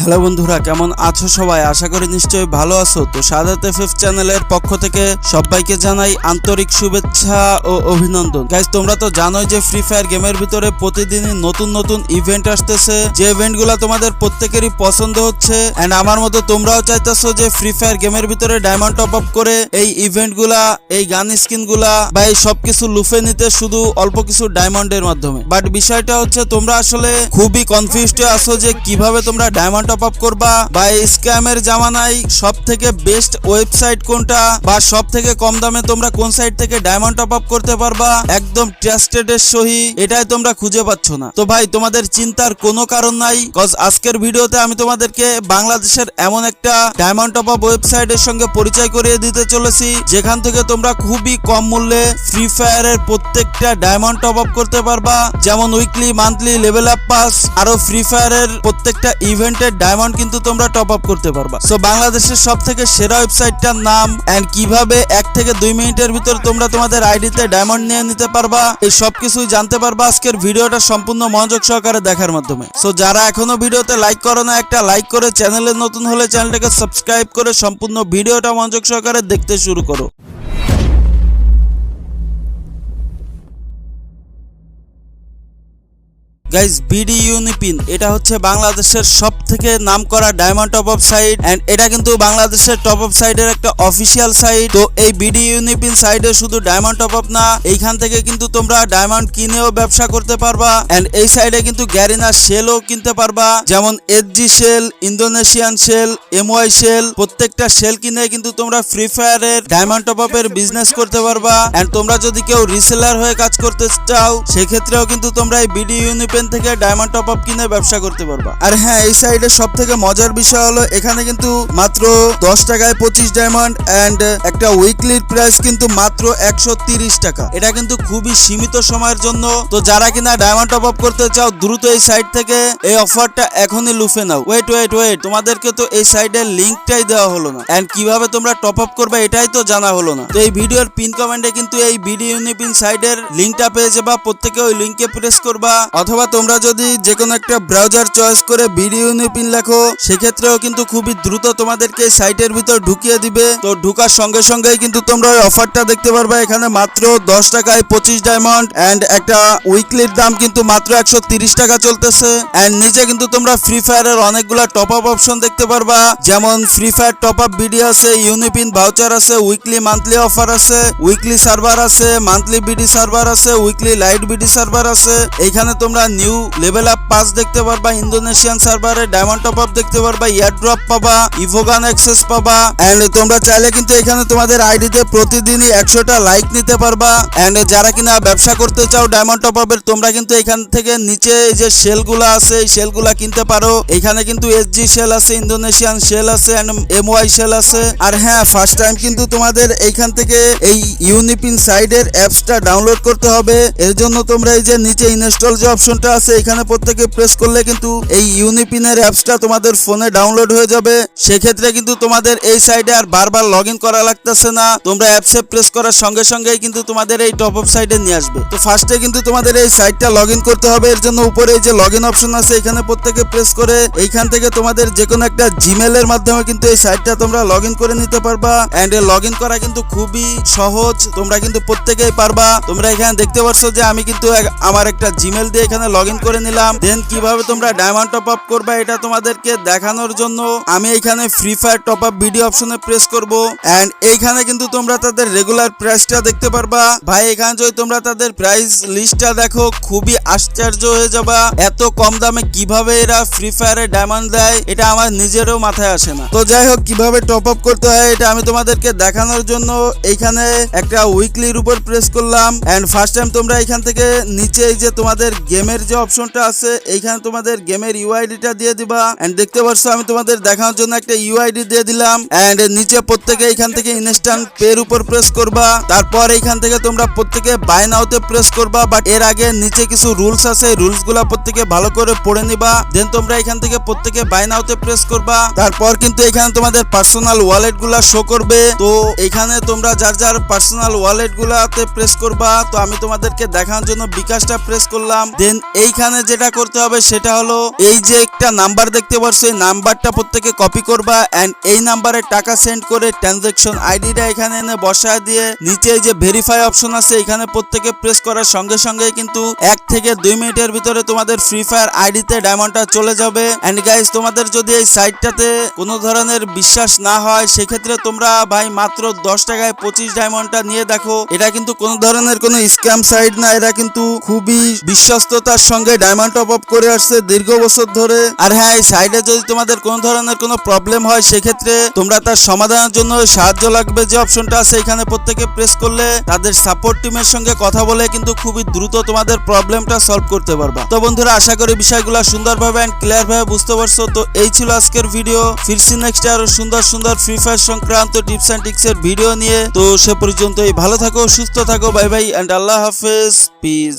Hello বন্ধুরা, কেমন আছো সবাই? আশা করি নিশ্চয়ই ভালো আছো। তো সাদাত এফএফ চ্যানেলের পক্ষ থেকে সবাইকে জানাই আন্তরিক শুভেচ্ছা ও অভিনন্দন। গাইজ তোমরা তো জানোই যে ফ্রি ফায়ার গেমের ভিতরে প্রতিদিনই নতুন নতুন ইভেন্ট আসতেছে। যে ইভেন্টগুলো তোমাদের প্রত্যেকেরই পছন্দ হচ্ছে। এন্ড আমার মতো তোমরাও চাইতেছো যে ফ্রি ফায়ার গেমের ভিতরে ডায়মন্ড টপ আপ করে এই ইভেন্টগুলা এই গান স্কিনগুলা বা এই সবকিছু লুফে নিতে শুধু অল্প কিছু ডায়মন্ডের মাধ্যমে। বাট বিষয়টা হচ্ছে তোমরা আসলে খুবই কনফিউজড আছো যে কীভাবে তোমরা ডায়মন্ড টপ আপ করবা? বা স্ক্যামের জামানায় সব থেকে বেস্ট ওয়েবসাইট কোনটা? বা সব থেকে কম দামে তোমরা কোন সাইট থেকে ডায়মন্ড টপ আপ করতে পারবা? একদম ট্রাস্টেড এর সহি, এটাই তোমরা খুঁজে পাচ্ছ না। তো ভাই, তোমাদের চিন্তার কোনো কারণ নাই কজ আজকের ভিডিওতে আমি তোমাদেরকে বাংলাদেশের এমন একটা ডায়মন্ড টপ আপ ওয়েবসাইটের সঙ্গে পরিচয় করিয়ে দিতে চলেছি, যেখান থেকে তোমরা খুবই কম মূল্যে ফ্রি ফায়ারের প্রত্যেকটা ডায়মন্ড টপ আপ করতে পারবা। যেমন weekly monthly level up pass আরও ফ্রি ফায়ারের প্রত্যেকটা ইভেন্টের ডায়মন্ড কিন্তু তোমরা টপ আপ করতে পারবা। সো বাংলাদেশের সব থেকে সেরা ওয়েবসাইটটার নাম এন্ড কীভাবে এক থেকে দুই মিনিটের ভিতর তোমরা তোমাদের আইডিতে ডায়মন্ড নিয়ে নিতে পারবা, এই সব কিছুই জানতে পারবা আজকের ভিডিওটা সম্পূর্ণ মনোযোগ সহকারে দেখার মাধ্যমে। সো যারা এখনও ভিডিওতে লাইক করো না, একটা লাইক করে চ্যানেলে নতুন হলে চ্যানেলটাকে সাবস্ক্রাইব করে সম্পূর্ণ ভিডিওটা মনোযোগ সহকারে দেখতে শুরু করো। গাইজ বিডি ইউনিপিন এটা হচ্ছে বাংলাদেশের সব থেকে নাম করা diamond top up site and এটা কিন্তু বাংলাদেশের টপ আপ সাইটের একটা অফিসিয়াল সাইট তো এই বিডি ইউনিপিন সাইটে শুধু ডায়মন্ড টপ আপ না, এইখান থেকে কিন্তু তোমরা ডায়মন্ড কিনেও ব্যবসা করতে পারবা এন্ড এই সাইডে কিন্তু গ্যারিনা শেলও কিনতে পারবা। যেমন SG shell Indonesian shell MY shell প্রত্যেকটা শেল কিনে কিন্তু তোমরা ফ্রি ফায়ারের ডায়মন্ড টপ আপের বিজনেস করতে পারবা। এন্ড তোমরা যদি কেউ রিসেলার হয়ে কাজ করতে চাও, সেক্ষেত্রেও কিন্তু তোমরা এই বিডি ইউনিপেন থেকে ডায়মন্ড টপ আপ কিনে ব্যবসা করতে পারবা। আর হ্যাঁ এই সাইডে সব থেকে মজার বিষয় হলো, এখানে কিন্তু মাত্র দশ টাকায় পঁচিশ ডায়মন্ড এন্ড একটা উইকলির প্রাইস কিন্তু মাত্র একশো টাকা। এটা কিন্তু খুবই সীমিত সময়ের জন্য। তো যারা কিনা ডায়মন্ড টপ আপ করতে চাও, দ্রুত এই সাইট থেকে এই অফারটা এখনই লুফে নাও। ওয়েট ওয়েট ওয়েট তোমাদেরকে তো এই সাইডের লিঙ্কটাই দেওয়া হলো না। এন্ড কীভাবে তোমরা টপ আপ করবে এটাই তো জানা হলো না। তো এই ভিডিওর পিন কমেন্টে কিন্তু এই ভিডিও ইউনিপিন সাইডের লিঙ্কটা পেয়ে যাবা। প্রত্যেকে ওই লিঙ্কে প্রেস করবা। অথবা তোমরা যদি যে কোনো একটা ব্রাউজার চয়েস করে ভিডিও ইউনিপিন লেখো, সেক্ষেত্রেও কিন্তু খুবই দ্রুত তোমাদেরকে সাইটের ভিতর ঢুকিয়ে দিবে। তো ঢুকার সঙ্গে সঙ্গেই কিন্তু তোমরা ওই অফারটা দেখতে পারবে, এখানে মাত্র দশ টাকায় পঁচিশ ডায়মন্ড এন্ড একটা উইকলির দাম কিন্তু মাত্র একশো টাকা চলতেছে। এন্ড নিচে কিন্তু তোমরা ফ্রি ফায়ারের অনেকগুলো টপ আপ অপশন দেখতে পারবা, যেমন free fire top up video আছে ইউনিপিন ভাউচার আছে উইকলি মান্থলি অফার আছে উইকলি সার্ভার আছে মান্থলি বিডি সার্ভার আছে উইকলি লাইট বিডি সার্ভার আছে। এখানে তোমরা নিউ লেভেল আপ পাস দেখতে পারবা, ইন্দোনেশিয়ান সার্ভারে ডায়মন্ড টপ আপ দেখতে পারবা ইয়ার ড্রপ পাবা, ইভোগান অ্যাক্সেস পাবা এন্ড তোমরা চাইলে কিন্তু এখানে তোমাদের আইডি আইডিতে প্রতিদিনই একশোটা লাইক নিতে পারবা এন্ড যারা কিনা ব্যবসা করতে চাও ডায়মন্ড টপ আপের, তোমরা কিন্তু এখান থেকে নিচে এই যে শেলগুলো আছে, এই শেলগুলা কিনতে পারো। এখানে কিন্তু এসজি শেল আছে, ইন্দোনেশিয়ান শেল আছে এন্ড এমওয়াই শেল আছে। আর হ্যাঁ ফার্স্ট টাইম কিন্তু তোমাদের এইখান থেকে এই ইউনিপিন সাইডের অ্যাপসটা ডাউনলোড করতে হবে। এর জন্য তোমরা এই যে নিচে ইনস্টল যে অপশনটা আছে, এখানে প্রত্যেকে প্রেস করলে কিন্তু এই ইউনিপিনের অ্যাপসটা তোমাদের ফোনে ডাউনলোড হয়ে যাবে। সেক্ষেত্রে কিন্তু তোমাদের এই সাইডে আর বারবার লগ করা লাগতেছে না। তোমরা অ্যাপসে প্রেস করার সঙ্গে সঙ্গেই কিন্তু তোমাদের এই টপ আপ সাইডে নিয়ে আসবে। তো ফার্স্টে কিন্তু তোমাদের এই সাইটটা লগ করতে হবে। এর জন্য উপরে যে লগ অপশন আছে, এখানে প্রত্যেকে প্রেস করে এইখান থেকে তোমাদের যে কোনো একটা জিমেলের মাধ্যমে কিন্তু এই সাইটটা তোমরা লগ করে নিতে পারবা। এন্ড লগ করা কিন্তু খুবই সহজ। তোমরা কিন্তু প্রত্যেকেই পারবা। তোমরা এখানে দেখতে পাচ্ছ যে আমি কিন্তু আমার একটা জিমেল দিয়ে এখানে লগ করে নিলাম। দেন কীভাবে তোমরা ডায়মন্ড টপ আপ করবা এটা তোমাদেরকে দেখানোর জন্য। আমি এখানে free fire top up video অপশনে প্রেস করব। এন্ড এইখানে কিন্তু তোমরা তাদের রেগুলার প্রাইসটা দেখতে পারবা। ভাই, এখানে যদি তোমরা তাদের প্রাইস লিস্টটা দেখো, খুবই আশ্চর্য হয়ে যাবা। এত কম দামে কীভাবে এরা ফ্রি ফায়ারে ডায়মন্ড দেয়, এটা আমার নিজেরও মাথায় আসে না। তো যাই হোক, কীভাবে টপ আপ করতে হয় এটা আমি তোমাদেরকে দেখানোর জন্য। এইখানে একটা উইকলির উপর প্রেস করলাম। এন্ড ফার্স্ট টাইম তোমরা এখান থেকে নিচে যে তোমাদের গেমের যে অপশনটা আছে, এইখানে তোমাদের গেমের ইউআইডিটা দিয়ে দিবা। এন্ড দেখতে পাচ্ছ আমি তোমাদের দেখানোর জন্য একটা ইউআইডি দিয়ে দিলাম। এন্ড নিচে প্রত্যেকে এখান থেকে ইনস্ট্যান্ট পের উপর প্রেস করবা। তারপর এইখান থেকে তোমরা প্রত্যেকে বাই নাওতে প্রেস করবা। বাট এর আগে নিচে কিছু রুলস আছে রুলসগুলা প্রত্যেকে ভালো করে পড়ে নিবা। দেন তোমরা এখান থেকে প্রত্যেকে বাই নাওতে প্রেস করবা। তারপর কিন্তু এখানে তোমাদের পার্সোনাল ওয়ালেটগুলা শো করবে। তো এখানে তোমরা যার যার পার্সোনাল ওয়ালেট গুলাতে প্রেস করবা। তো আমি তোমাদেরকে দেখানোর জন্য বিকাশটা প্রেস করলাম। দেন এইখানে যেটা করতে হবে সেটা হলো এই যে একটা নাম্বার দেখতে পারছ এই নাম্বারটা প্রত্যেকে কপি করবা এন্ড এই নাম্বারে টাকা সেন্ড করে ট্রানজাকশন আইডিটা এখানে এনে বসায় দিয়ে নিচে যে ভেরিফাই অপশন আছে, এখানে প্রত্যেকে প্রেস করার সঙ্গে সঙ্গে কিন্তু এক থেকে দুই মিনিটের ভিতরে তোমাদের ফ্রি ফায়ার আইডিতে ডায়মন্ডটা চলে যাবে এন্ড গাইজ তোমাদের যদি এই সাইটটাতে কোনো ধরনের বিশ্বাস না হয়, সেক্ষেত্রে তোমরা ভাই মাত্র দশ টাকায় পঁচিশ ডায়মন্ডটা নিয়ে দেখো। এটা কিন্তু কোনো ধরনের কোনো স্ক্যাম সাইট না এটা কিন্তু খুবই বিশ্বস্ততার সঙ্গে ডায়মন্ড টপ আপ করে আসছে দীর্ঘ বছর ধরে। আর হ্যাঁ এই সাইডে যদি তোমাদের কোনো ধরনের কোনো প্রবলেম হয়, সেক্ষেত্রে তোমরা তার সমাধানের জন্য সাহায্য লাগবে। যে অপশনটা আছে, এখানে প্রত্যেকে প্রেস করলে তাদের সাপোর্ট টিমের সঙ্গে কথা বলে কিন্তু খুবই দ্রুত তোমাদের প্রবলেমটা সলভ করতে পারবা। তো বন্ধুরা, আশা করি বিষয়গুলো সুন্দরভাবে এন্ড ক্লিয়ার ভাবে বুঝতে পারছ। তো এই ছিল আজকের ভিডিও ফিরছি নেক্সট আরও সুন্দর সুন্দর ফ্রি ফায়ার সংক্রান্ত টিপস এন্ড টিক্স এর ভিডিও নিয়ে। তো সে পর্যন্তই ভালো থাকো, সুস্থ থাকো বাই বাই এন্ড আল্লাহ হাফেজ পিস